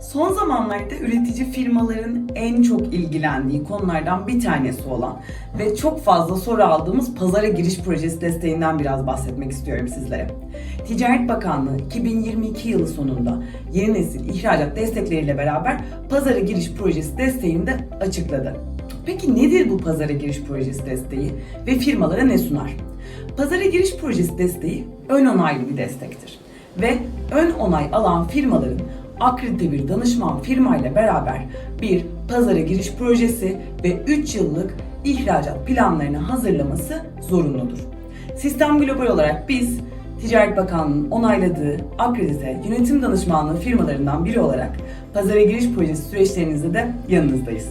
Son zamanlarda üretici firmaların en çok ilgilendiği konulardan bir tanesi olan ve çok fazla soru aldığımız pazara giriş projesi desteğinden biraz bahsetmek istiyorum sizlere. Ticaret Bakanlığı 2022 yılı sonunda yeni nesil ihracat destekleriyle beraber pazara giriş projesi desteğini de açıkladı. Peki nedir bu pazara giriş projesi desteği ve firmalara ne sunar? Pazara giriş projesi desteği ön onaylı bir destektir ve ön onay alan firmaların akredite bir danışman firmayla beraber bir pazara giriş projesi ve 3 yıllık ihracat planlarını hazırlaması zorunludur. Sistem Global olarak biz Ticaret Bakanlığı'nın onayladığı akredite yönetim danışmanlığı firmalarından biri olarak pazara giriş projesi süreçlerinizde de yanınızdayız.